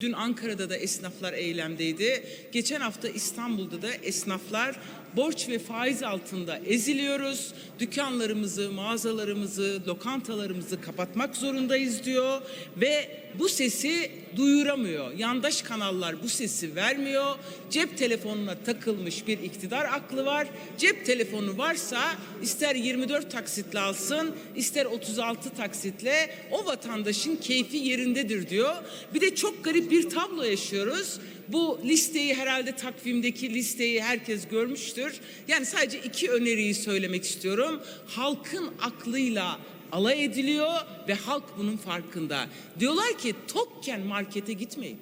Dün Ankara'da da esnaflar eylemdeydi. Geçen hafta İstanbul'da da esnaflar borç ve faiz altında eziliyoruz. Dükkanlarımızı, mağazalarımızı, lokantalarımızı kapatmak zorundayız diyor ve bu sesi duyuramıyor. Yandaş kanallar bu sesi vermiyor. Cep telefonuna takılmış bir iktidar aklı var. Cep telefonu varsa ister 24 taksitle alsın, ister 36 taksitle o vatandaşın keyfi yerindedir diyor. Bir de çok garip bir tablo yaşıyoruz. Bu listeyi herhalde takvimdeki listeyi herkes görmüştür. Yani sadece iki öneriyi söylemek istiyorum. Halkın aklıyla alay ediliyor ve halk bunun farkında. Diyorlar ki tokken markete gitmeyin.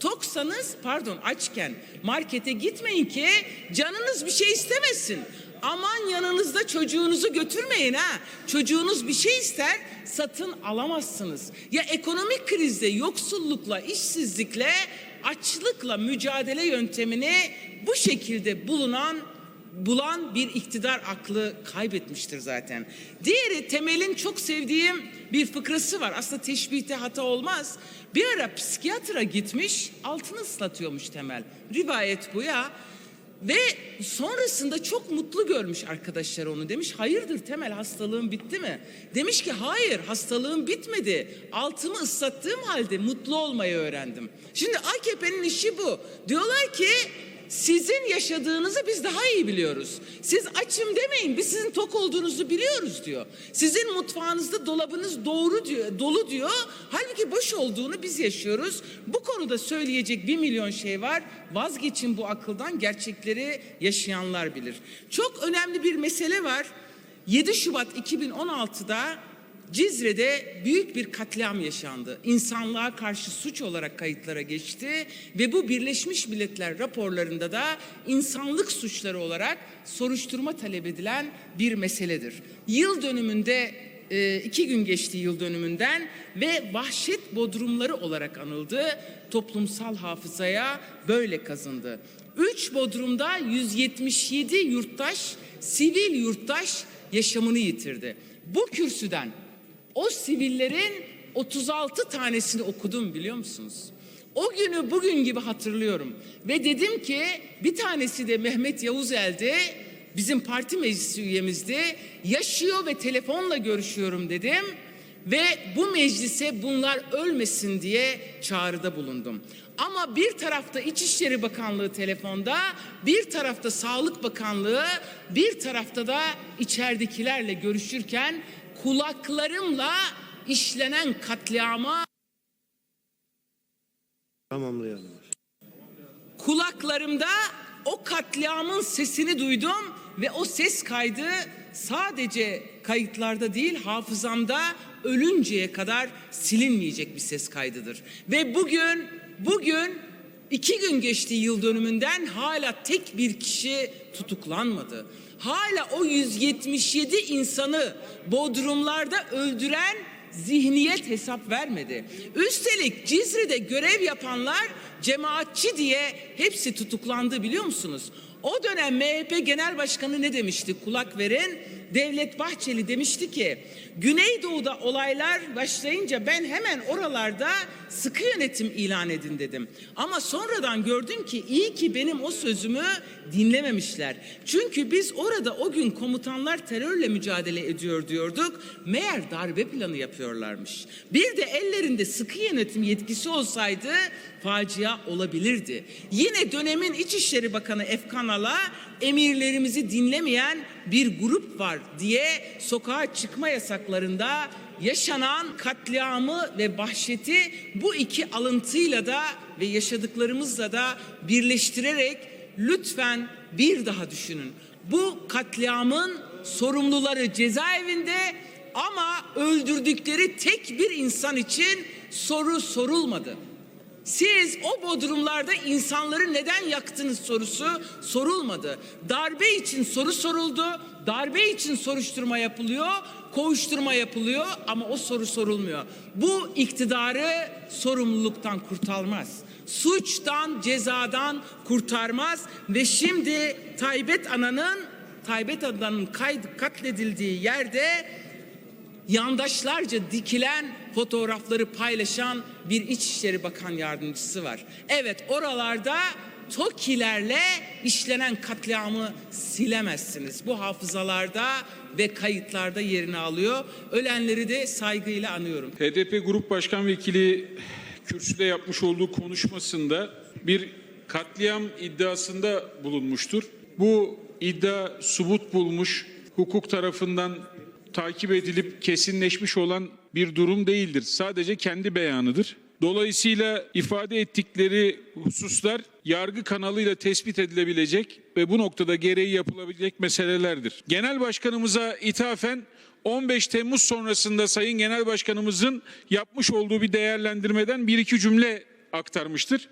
Toksanız pardon açken markete gitmeyin ki canınız bir şey istemesin. Aman yanınızda çocuğunuzu götürmeyin ha. Çocuğunuz bir şey ister satın alamazsınız. Ya ekonomik krizde yoksullukla, işsizlikle, açlıkla mücadele yöntemini bu şekilde bulunan bulan bir iktidar aklı kaybetmiştir zaten. Diğeri Temel'in çok sevdiğim bir fıkrası var. Aslında teşbihte hata olmaz. Bir ara psikiyatra gitmiş, altını ıslatıyormuş Temel. Rivayet bu ya. Ve sonrasında çok mutlu görmüş arkadaşlar onu. Demiş hayırdır Temel hastalığın bitti mi? Demiş ki hayır hastalığım bitmedi. Altımı ıslattığım halde mutlu olmayı öğrendim. Şimdi AKP'nin işi bu. Diyorlar ki sizin yaşadığınızı biz daha iyi biliyoruz. Siz açım demeyin, biz sizin tok olduğunuzu biliyoruz diyor. Sizin mutfağınızda dolabınız doğru diyor, dolu diyor. Halbuki boş olduğunu biz yaşıyoruz. Bu konuda söyleyecek bir milyon şey var. Vazgeçin bu akıldan, gerçekleri yaşayanlar bilir. Çok önemli bir mesele var. 7 Şubat 2016'da Cizre'de büyük bir katliam yaşandı. İnsanlığa karşı suç olarak kayıtlara geçti ve bu Birleşmiş Milletler raporlarında da insanlık suçları olarak soruşturma talep edilen bir meseledir. Yıl dönümünde e, iki gün geçti yıl dönümünden ve vahşet bodrumları olarak anıldı. Toplumsal hafızaya böyle kazındı. Üç bodrumda 177 yurttaş, sivil yurttaş yaşamını yitirdi. Bu kürsüden o sivillerin 36 tanesini okudum biliyor musunuz? O günü bugün gibi hatırlıyorum. Ve dedim ki bir tanesi de Mehmet Yavuzel'di. Bizim parti meclisi üyemizdi. Yaşıyor ve telefonla görüşüyorum dedim. Ve bu meclise bunlar ölmesin diye çağrıda bulundum. Ama bir tarafta İçişleri Bakanlığı telefonda, bir tarafta Sağlık Bakanlığı, bir tarafta da içeridekilerle görüşürken kulaklarımla işlenen katliama Tamamlayalım. kulaklarımda o katliamın sesini duydum ve o ses kaydı sadece kayıtlarda değil hafızamda ölünceye kadar silinmeyecek bir ses kaydıdır. Ve bugün bugün iki gün geçti yıl dönümünden hala tek bir kişi tutuklanmadı. Hala o 177 insanı bodrumlarda öldüren zihniyet hesap vermedi. Üstelik Cizre'de görev yapanlar cemaatçi diye hepsi tutuklandı biliyor musunuz? O dönem MHP Genel Başkanı ne demişti? Kulak verin. Devlet Bahçeli demişti ki Güneydoğu'da olaylar başlayınca ben hemen oralarda sıkı yönetim ilan edin dedim. Ama sonradan gördüm ki iyi ki benim o sözümü dinlememişler. Çünkü biz orada o gün komutanlar terörle mücadele ediyor diyorduk. Meğer darbe planı yapıyorlarmış. Bir de ellerinde sıkı yönetim yetkisi olsaydı facia olabilirdi. Yine dönemin İçişleri Bakanı Efkan Ala emirlerimizi dinlemeyen bir grup var diye sokağa çıkma yasaklarında yaşanan katliamı ve vahşeti bu iki alıntıyla da ve yaşadıklarımızla da birleştirerek lütfen bir daha düşünün. Bu katliamın sorumluları cezaevinde ama öldürdükleri tek bir insan için soru sorulmadı. Siz o bodrumlarda insanları neden yaktınız sorusu sorulmadı. Darbe için soru soruldu. Darbe için soruşturma yapılıyor, kovuşturma yapılıyor ama o soru sorulmuyor. Bu iktidarı sorumluluktan kurtarmaz. Suçtan, cezadan kurtarmaz ve şimdi Taybet Ana'nın Taybet Ana'nın katledildiği yerde yandaşlarca dikilen fotoğrafları paylaşan bir İçişleri Bakan Yardımcısı var. Evet oralarda TOKİ'lerle işlenen katliamı silemezsiniz. Bu hafızalarda ve kayıtlarda yerini alıyor. Ölenleri de saygıyla anıyorum. HDP Grup Başkan Vekili kürsüde yapmış olduğu konuşmasında bir katliam iddiasında bulunmuştur. Bu iddia subut bulmuş, hukuk tarafından takip edilip kesinleşmiş olan bir durum değildir. Sadece kendi beyanıdır. Dolayısıyla ifade ettikleri hususlar yargı kanalıyla tespit edilebilecek ve bu noktada gereği yapılabilecek meselelerdir. Genel başkanımıza ithafen 15 Temmuz sonrasında Sayın Genel Başkanımızın yapmış olduğu bir değerlendirmeden bir iki cümle aktarmıştır.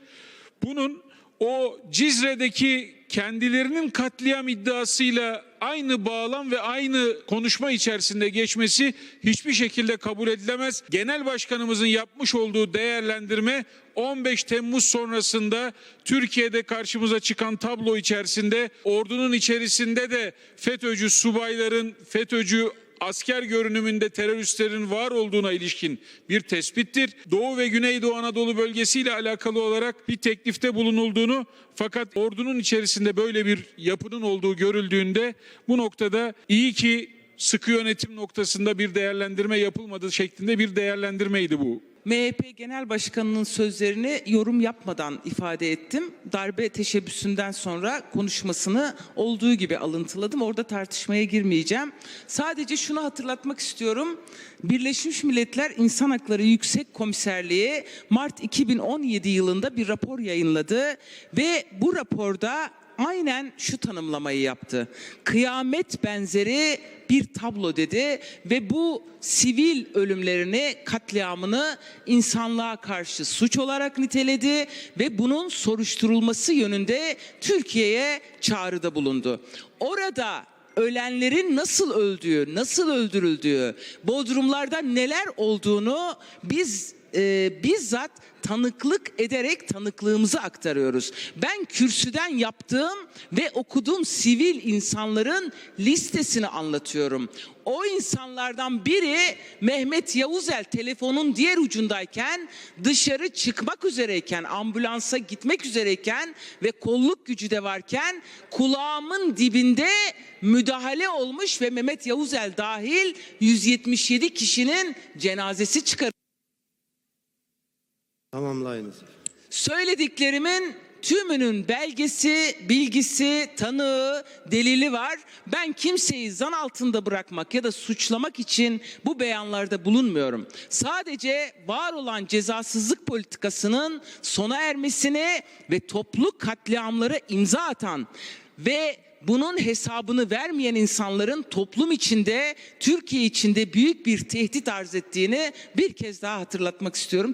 Bunun o Cizre'deki kendilerinin katliam iddiasıyla aynı bağlam ve aynı konuşma içerisinde geçmesi hiçbir şekilde kabul edilemez. Genel Başkanımızın yapmış olduğu değerlendirme 15 Temmuz sonrasında Türkiye'de karşımıza çıkan tablo içerisinde ordunun içerisinde de FETÖ'cü subayların, FETÖ'cü asker görünümünde teröristlerin var olduğuna ilişkin bir tespittir. Doğu ve Güneydoğu Anadolu bölgesiyle alakalı olarak bir teklifte bulunulduğunu fakat ordunun içerisinde böyle bir yapının olduğu görüldüğünde bu noktada iyi ki sıkı yönetim noktasında bir değerlendirme yapılmadı şeklinde bir değerlendirmeydi bu. MHP Genel Başkanı'nın sözlerini yorum yapmadan ifade ettim. Darbe teşebbüsünden sonra konuşmasını olduğu gibi alıntıladım. Orada tartışmaya girmeyeceğim. Sadece şunu hatırlatmak istiyorum. Birleşmiş Milletler İnsan Hakları Yüksek Komiserliği Mart 2017 yılında bir rapor yayınladı ve bu raporda aynen şu tanımlamayı yaptı. Kıyamet benzeri bir tablo dedi ve bu sivil ölümlerini, katliamını insanlığa karşı suç olarak niteledi ve bunun soruşturulması yönünde Türkiye'ye çağrıda bulundu. Orada ölenlerin nasıl öldüğü, nasıl öldürüldüğü, bodrumlarda neler olduğunu biz e, bizzat tanıklık ederek tanıklığımızı aktarıyoruz. Ben kürsüden yaptığım ve okuduğum sivil insanların listesini anlatıyorum. O insanlardan biri Mehmet Yavuzel telefonun diğer ucundayken dışarı çıkmak üzereyken ambulansa gitmek üzereyken ve kolluk gücü de varken kulağımın dibinde müdahale olmuş ve Mehmet Yavuzel dahil 177 kişinin cenazesi çıkar. Tamamlayınız. Söylediklerimin tümünün belgesi, bilgisi, tanığı, delili var. Ben kimseyi zan altında bırakmak ya da suçlamak için bu beyanlarda bulunmuyorum. Sadece var olan cezasızlık politikasının sona ermesini ve toplu katliamlara imza atan ve bunun hesabını vermeyen insanların toplum içinde, Türkiye içinde büyük bir tehdit arz ettiğini bir kez daha hatırlatmak istiyorum.